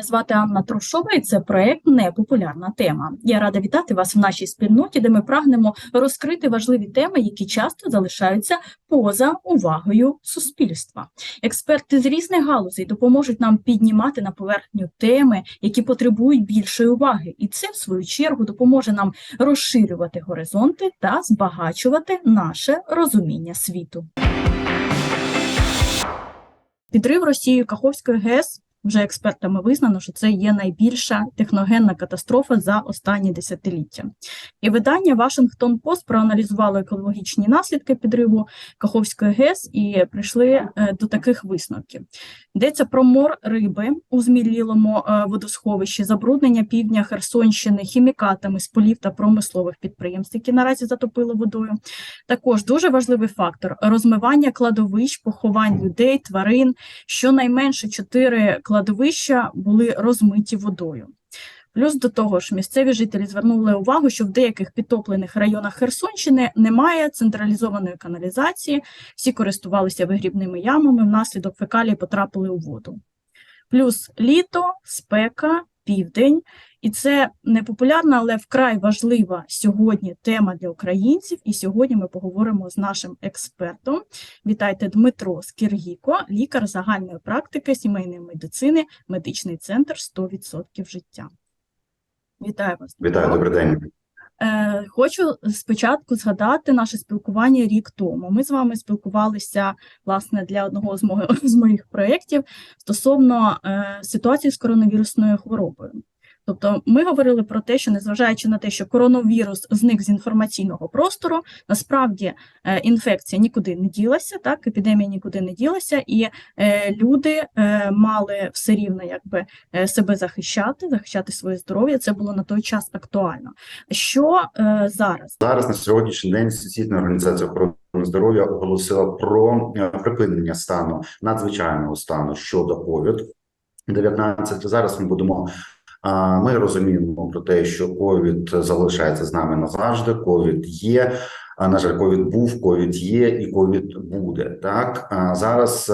Мене звати Анна Трушова, і це проект Непопулярна тема. Я рада вітати вас в нашій спільноті, де ми прагнемо розкрити важливі теми, які часто залишаються поза увагою суспільства. Експерти з різних галузей допоможуть нам піднімати на поверхню теми, які потребують більшої уваги, і це, в свою чергу, допоможе нам розширювати горизонти та збагачувати наше розуміння світу. Підрив Росією Каховської ГЕС вже експертами визнано, що це є найбільша техногенна катастрофа за останні десятиліття. І видання Вашингтон Пост проаналізувало екологічні наслідки підриву Каховської ГЕС і прийшли е, до таких висновків. Йдеться про мор риби у змілілому е, водосховищі, забруднення півдня Херсонщини хімікатами з полів та промислових підприємств, які наразі затопило водою. Також дуже важливий фактор розмивання кладовищ, поховань людей, тварин. Щонайменше чотири кладовища були розмиті водою. Плюс до того ж, місцеві жителі звернули увагу, що в деяких підтоплених районах Херсонщини немає централізованої каналізації, всі користувалися вигрібними ямами, внаслідок фекалії потрапили у воду. Плюс літо, спека, південь, і це не популярна, але вкрай важлива сьогодні тема для українців. І сьогодні ми поговоримо з нашим експертом. Вітайте Дмитро Скіргіко, лікар загальної практики сімейної медицини, медичний центр 100% життя. Вітаю вас. Вітаю, добрий день. Е, Хочу спочатку згадати наше спілкування рік тому. Ми з вами спілкувалися власне для одного з моїх, з моїх проєктів стосовно е, ситуації з коронавірусною хворобою. Тобто ми говорили про те, що незважаючи на те, що коронавірус зник з інформаційного простору, насправді е, інфекція нікуди не ділася, так епідемія нікуди не ділася, і е, люди е, мали все рівно якби себе захищати, захищати своє здоров'я. Це було на той час актуально. Що зараз? Зараз на сьогоднішній день Всесвітня організація охорони здоров'я оголосила про припинення стану надзвичайного стану щодо COVID 19 Зараз ми будемо. Ми розуміємо про те, що ковід залишається з нами назавжди. Ковід є. А на жаль, ковід був, ковід є, і ковід буде. Так зараз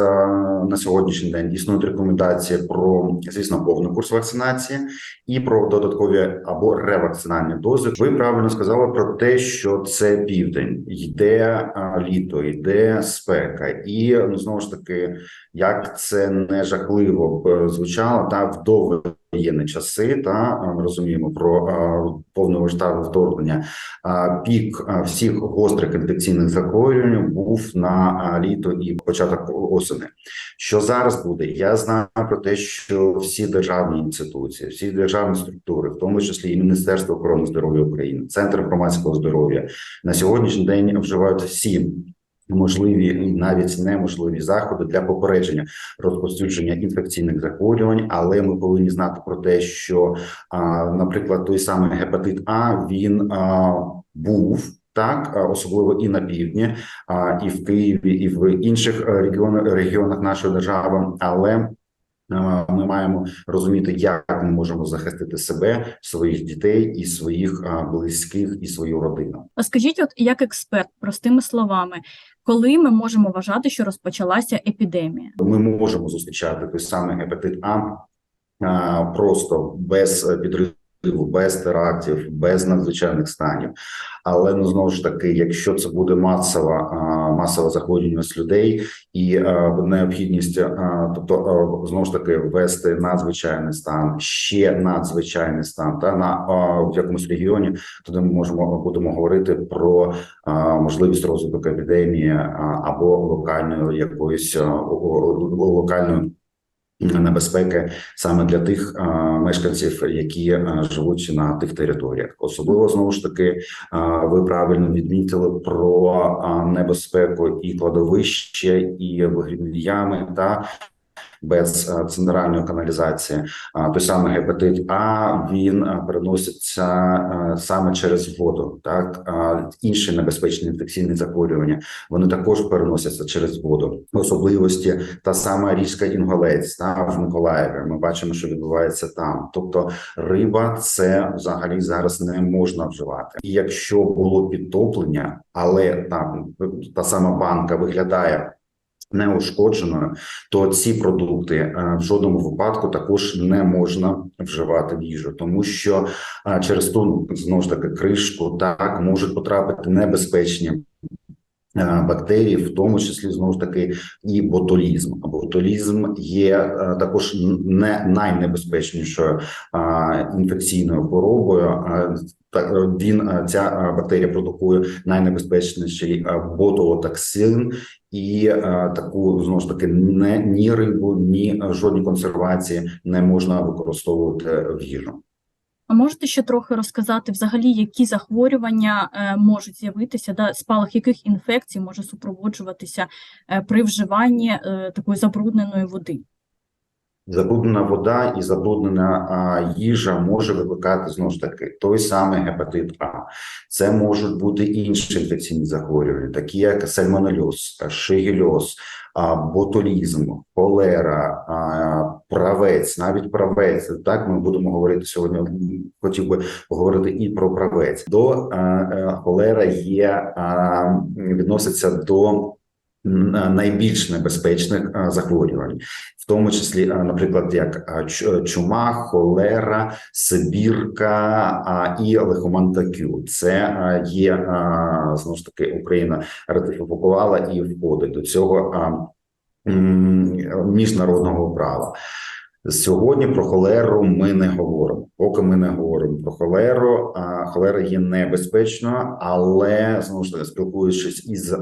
на сьогоднішній день існують рекомендації про звісно повний курс вакцинації і про додаткові або ревакцинальні дози. Ви правильно сказали про те, що це південь, йде літо, йде спека, і ну знову ж таки, як це не жахливо б звучало, та в довоєнні часи, та ми розуміємо про повномасштабне вторгнення. Пік всіх гострих інфекційних захворювань був на літо і початок осени. Що зараз буде? Я знаю про те, що всі державні інституції, всі державні структури, в тому числі і Міністерство охорони здоров'я України, Центр громадського здоров'я, на сьогоднішній день вживають всі. Можливі і навіть неможливі заходи для попередження розповсюдження інфекційних захворювань, але ми повинні знати про те, що, наприклад, той самий гепатит А він був так, особливо і на півдні, і в Києві, і в інших е, регіонах регіонах нашої держави, але ми маємо розуміти, як ми можемо захистити себе, своїх дітей і своїх близьких і свою родину. А Скажіть, от як експерт, простими словами, коли ми можемо вважати, що розпочалася епідемія? Ми можемо зустрічати той самий гепатит А просто без підриву, без терактів, без надзвичайних станів. Але ну знову ж таки, якщо це буде масова масова захворюваність людей і необхідність, тобто знову ж таки ввести надзвичайний стан, ще надзвичайний стан, та на в якомусь регіоні, тоді ми можемо будемо говорити про можливість розвитку епідемії або локальної якоїсь локальної небезпеки саме для тих а, мешканців, які а, живуть на тих територіях. Особливо знову ж таки, а, ви правильно відмітили про а, небезпеку і кладовище, і вигрібні ями та. Без центральної каналізації, той самий гепатит А він переноситься саме через воду. Так інші небезпечні інфекційні захворювання вони також переносяться через воду. Особливості та сама річка Інголець та в Миколаєві. Ми бачимо, що відбувається там. Тобто, риба це взагалі зараз не можна вживати. І якщо було підтоплення, але там та сама банка виглядає. Неушкодженою, то ці продукти е, в жодному випадку також не можна вживати в їжу, тому що е, через ту знову ж таки кришку так можуть потрапити небезпечні. Е, Бактерії, в тому числі знову ж таки і ботулізм. Ботулізм є е, також не найнебезпечнішою е, інфекційною хворобою. Та- е, Він ця бактерія продукує найнебезпечніший ботулотоксин, і таку знову ж таки не ні рибу, ні жодні консервації не можна використовувати в їжу. А можете ще трохи розказати взагалі, які захворювання е, можуть з'явитися, да, спалах яких інфекцій може супроводжуватися е, при вживанні е, такої забрудненої води? Забруднена вода і забруднена а, їжа може викликати знову ж таки той самий гепатит А. Це можуть бути інші інфекційні захворювання, такі як сальмонельоз, шигельоз, а, ботулізм, холера, а, правець, навіть правець. Так ми будемо говорити сьогодні. Хотів би поговорити і про правець. До а, е, холера є а, відноситься до найбільш небезпечних захворювань в тому числі, наприклад, як чума, холера, сибірка і лихоманка Кю. Це є знову ж таки Україна ратифікувала і входить до цього міжнародного права. Сьогодні про холеру ми не говоримо. Поки ми не говоримо про холеру, а холера є небезпечною, але знову ж таки спілкуючись із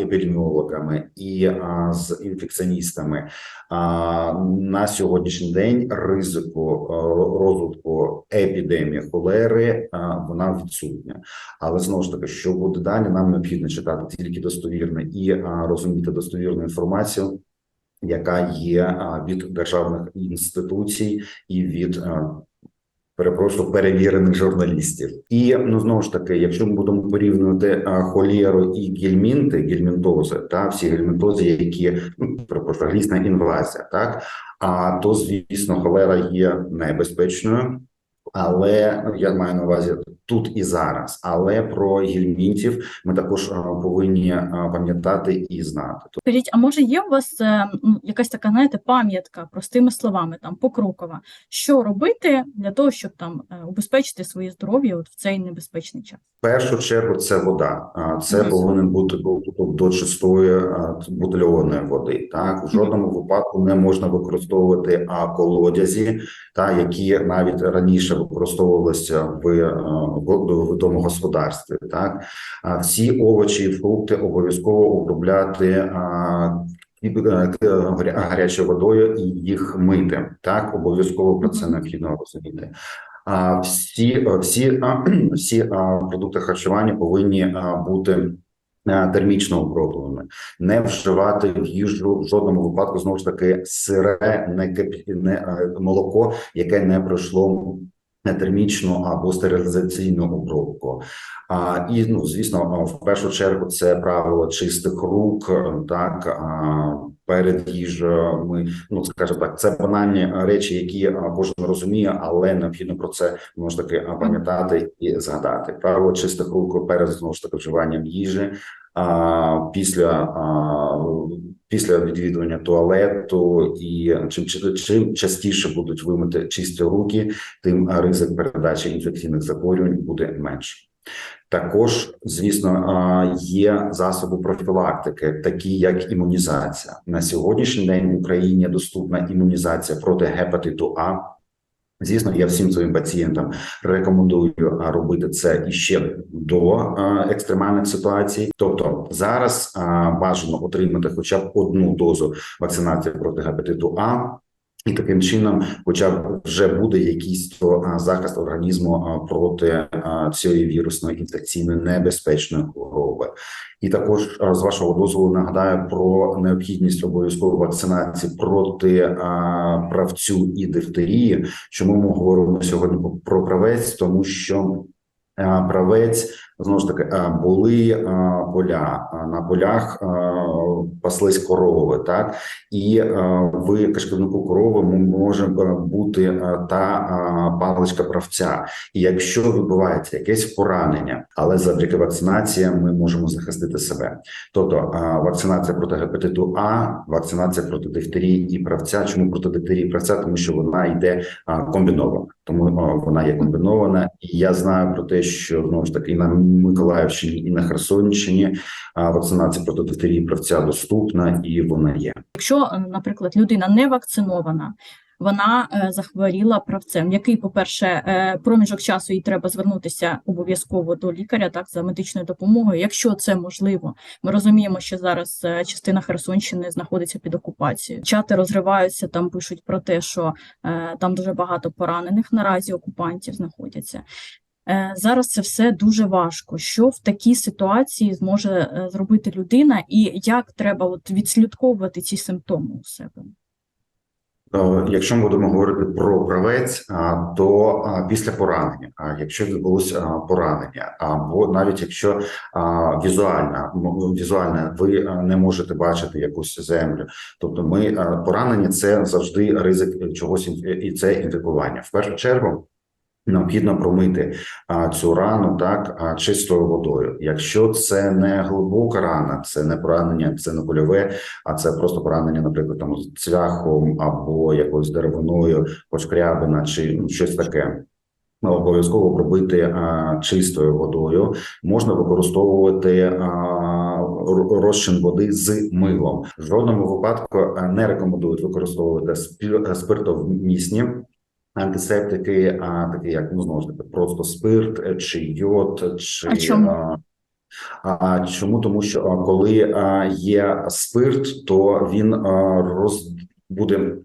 епідеміологами і з інфекціоністами, на сьогоднішній день ризику розвитку епідемії холери вона відсутня. Але знову ж таки, що буде далі, нам необхідно читати тільки достовірне і розуміти достовірну інформацію яка є від державних інституцій і від перепрошую перевірених журналістів. І ну знову ж таки, якщо ми будемо порівнювати холєру і гельмінти, гельмінтози, та всі гельмінтози, які ну, перепрошую, глісна інвазія, так а то звісно, холера є небезпечною. Але ну, я маю на увазі тут і зараз. Але про гельмінтів ми також повинні пам'ятати і знати. Скажіть, а може є у вас е, якась така, знаєте, пам'ятка простими словами, там покрокова, що робити для того, щоб там е, убезпечити своє здоров'я от в цей небезпечний час? В першу чергу це вода. Це Мгм. повинен бути доступ до чистої бутильованої води. Так в жодному випадку не можна використовувати а, колодязі, та які навіть раніше використовувалися в, в в домогосподарстві. Так всі овочі і фрукти обов'язково обробляти. е, гарячою водою і їх мити. Так, обов'язково про це необхідно розуміти. А всі, всі, всі продукти харчування повинні бути термічно обробленими, не вживати в їжу в жодному випадку знову ж таки сире, не, кипі- не молоко, яке не пройшло термічну або стерилізаційну обробку. А, і ну звісно, в першу чергу це правило чистих рук, так перед їжею. Ми ну скажімо так, це банальні речі, які кожен розуміє, але необхідно про це ж таки пам'ятати і згадати. Правило чистих рук перед знову ж таки вживанням їжі. А після а, після відвідування туалету, і чим чим- частіше будуть вимити чисті руки, тим ризик передачі інфекційних захворювань буде менше. Також, звісно, є засоби профілактики, такі як імунізація. На сьогоднішній день в Україні доступна імунізація проти гепатиту А. Звісно, я всім своїм пацієнтам рекомендую робити це іще до екстремальних ситуацій. Тобто зараз бажано отримати хоча б одну дозу вакцинації проти гепатиту А. І таким чином, хоча б вже буде якийсь то захист організму проти цієї вірусної інфекційної небезпечної хвороби, і також з вашого дозволу нагадаю про необхідність обов'язкової вакцинації проти правцю і дифтерії. Чому ми говоримо сьогодні про правець? Тому що правець знову ж таки е, були е, поля е, на полях. Паслись корови, так і в кишківнику корови може бути та паличка правця. І якщо відбувається якесь поранення, але завдяки вакцинації ми можемо захистити себе. Тобто вакцинація проти гепатиту А, вакцинація проти дифтерії і правця. Чому проти дифтерії і правця? Тому що вона йде комбінована, тому вона є комбінована. І я знаю про те, що знову ж таки на Миколаївщині, і на Херсонщині вакцинація проти дифтерії правця доступна і вона є. Якщо, е, наприклад, людина не вакцинована, вона е, захворіла правцем, який, по-перше, е, проміжок часу їй треба звернутися обов'язково до лікаря, так, за медичною допомогою, якщо це можливо. Ми розуміємо, що зараз частина Херсонщини знаходиться під окупацією. Чати розриваються, там пишуть про те, що там дуже багато поранених наразі окупантів знаходяться. Е, Зараз це все дуже важко. Що в такій ситуації зможе е, зробити людина, і як треба от відслідковувати ці симптоми у себе? Е, Якщо ми будемо говорити про правець, то після поранення, якщо відбулося поранення, або навіть якщо візуально, візуально ви не можете бачити якусь землю, тобто ми поранення це завжди ризик чогось і це інфікування. В першу чергу. Необхідно промити цю рану так чистою водою. Якщо це не глибока рана, це не поранення, це не больове, а це просто поранення, наприклад, там цвяхом або якоюсь деревиною, пошкрябина чи ну, щось таке. Обов'язково пробити чистою водою. Можна використовувати розчин води з милом. В жодному випадку не рекомендують використовувати спиртовмісні антисептики, а такі як ну знову ж таки просто спирт е, чи йод, чи А чому? а, а чому? Тому що коли а, є спирт, то він а, роз буде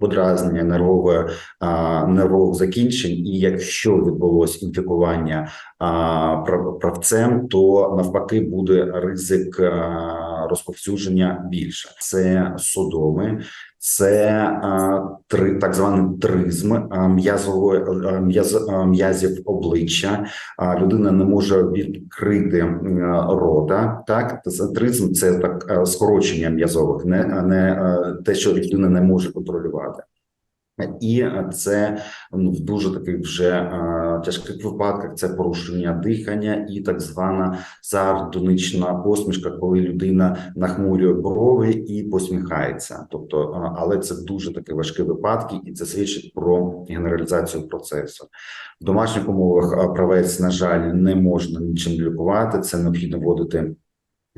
подразнення нервове а, нервових закінчень, і якщо відбулось інфікування а, правцем, то навпаки буде ризик а, розповсюдження більше. Це судоми, це а, три так званий тризм а, м'язової м'яз, м'язів обличчя. А, людина не може відкрити рота. Так, тризм це так скорочення м'язових, не, не е, те, що людина не може контролювати. І це ну, дуже таких вже тяжких випадках це порушення дихання і так звана сардонична посмішка, коли людина нахмурює брови і посміхається. Тобто, е, але це дуже такі важкі випадки, і це свідчить про генералізацію процесу. В домашніх умовах е, правець, на жаль, не можна нічим лікувати. Це необхідно вводити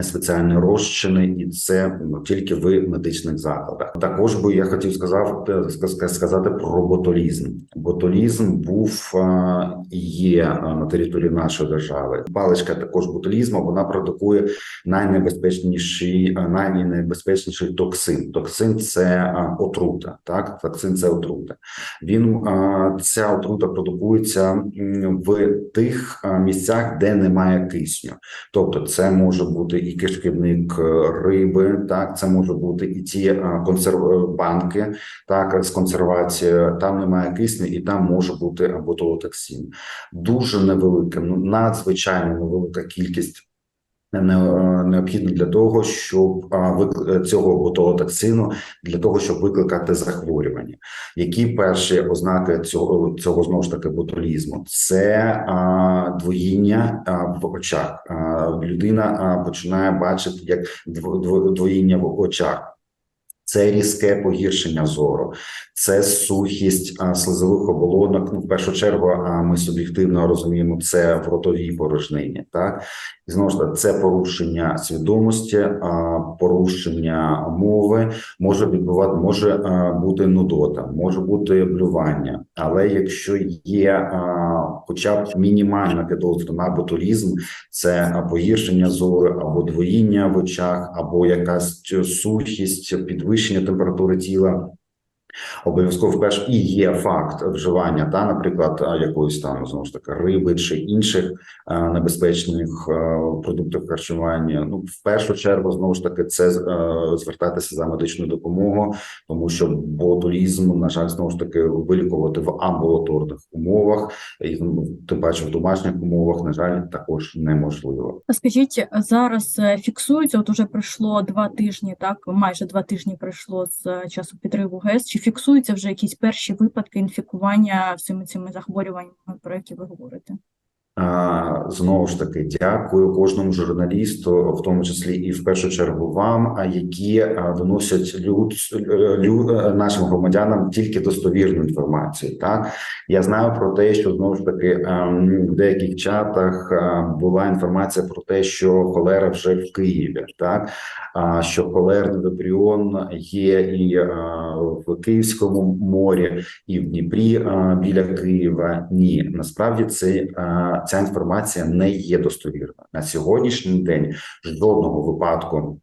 спеціальні розчини, і це ну, тільки в медичних закладах. Також би я хотів сказав е, сказати про ботулізм. Ботулізм був е, і є е, на території нашої держави. Паличка також ботулізму вона продукує найнебезпечніший, найнебезпечніший токсин. Токсин це отрута. Так, токсин це отрута. Він ця отрута продукується в тих місцях, де немає кисню. Тобто, це може бути і кишківник е, риби, так це може бути і ті е, консерв банки, так з консервацією. Там немає кисню, і там може бути або толотоксин. Дуже невелика, ну надзвичайно невелика кількість. Е, Необхідно для того, щоб а, цього ботулотоксину для того, щоб викликати захворювання. Які перші ознаки цього цього знову ж таки ботулізму? Це а, двоїння в очах. А, людина починає бачити як дво- дво- двоїння в очах. Це різке погіршення зору, це сухість а, слизових оболонок. Ну, в першу чергу, а ми суб'єктивно розуміємо це в ротовій порожнині. Так і знову ж таки, це порушення свідомості, а, порушення мови може відбувати, може а, бути нудота, може бути блювання. Але якщо є а, хоча б мінімальна підозра на ботулізм, це погіршення зору або двоїння в очах, або якась сухість, підвищення температури тіла. Обов'язково вперше і є факт вживання, та, наприклад, якоїсь там знову ж таки риби чи інших а, небезпечних а, продуктів харчування. Ну, в першу чергу, знову ж таки, це е, звертатися за медичною допомогою, тому що ботулізм, на жаль, знову ж таки, вилікувати в амбулаторних умовах, і ну, тим паче в домашніх умовах, на жаль, також неможливо. Скажіть, зараз е, фіксується, от уже пройшло два тижні, так, майже два тижні пройшло з е, часу підриву ГЕС. Чи фіксуються вже якісь перші випадки інфікування всіми цими захворюваннями, про які ви говорите? Знову ж таки, дякую кожному журналісту, в тому числі і в першу чергу вам, а які доносять люд, лю, е, нашим громадянам тільки достовірну інформацію. Так я знаю про те, що знову ж таки в деяких чатах е, була інформація про те, що холера вже в Києві, так а що холерний випріон є і е, в Київському морі, і в Дніпрі е, біля Києва. Ні, насправді це е, ця інформація не є достовірна на сьогоднішній день. Жодного випадку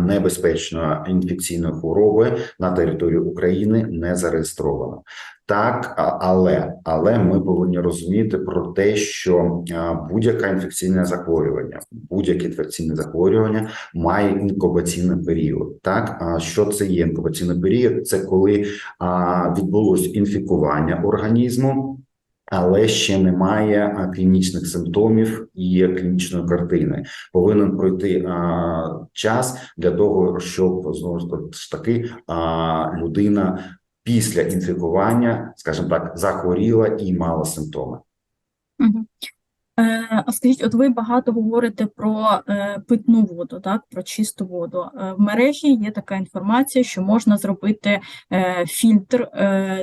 небезпечної інфекційної хвороби на території України не зареєстровано. Так, але але ми повинні розуміти про те, що будь-яке інфекційне захворювання, будь-яке інфекційне захворювання має інкубаційний період. Так, що це є інкубаційний період? Це коли відбулось інфікування організму. Але ще немає клінічних симптомів і клінічної картини. Повинен пройти час для того, щоб знову ж таки людина після інфікування, скажімо так, захворіла і мала симптоми. Е, скажіть, от ви багато говорите про е, питну воду, так, про чисту воду. Е, В мережі є така інформація, що можна зробити фільтр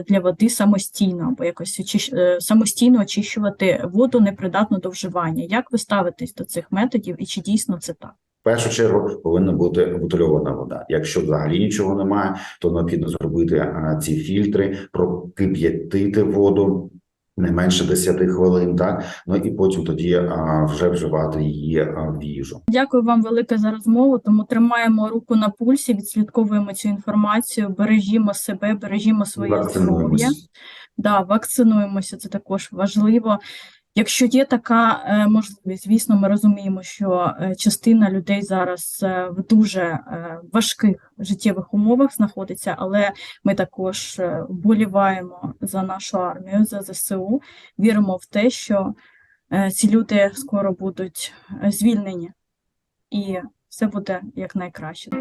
для води самостійно або якось самостійно очищувати воду непридатну до вживання. Як ви ставитесь до цих методів і чи дійсно це так? В першу чергу повинна бути бутильована вода. Якщо взагалі нічого немає, то необхідно зробити ці фільтри, прокип'ятити воду. Не менше 10 хвилин, так ну і потім тоді а, вже вживати її в їжу. Дякую вам велике за розмову. Тому тримаємо руку на пульсі, відслідковуємо цю інформацію, бережімо себе, бережімо своє здоров'я. Да, вакцинуємося, це також важливо. Якщо є така е, можливість, звісно, ми розуміємо, що е, частина людей зараз е, в дуже важких життєвих умовах знаходиться, але ми також вболіваємо за нашу армію, за ЗСУ, віримо в те, що ці люди скоро будуть звільнені, і все буде як найкраще.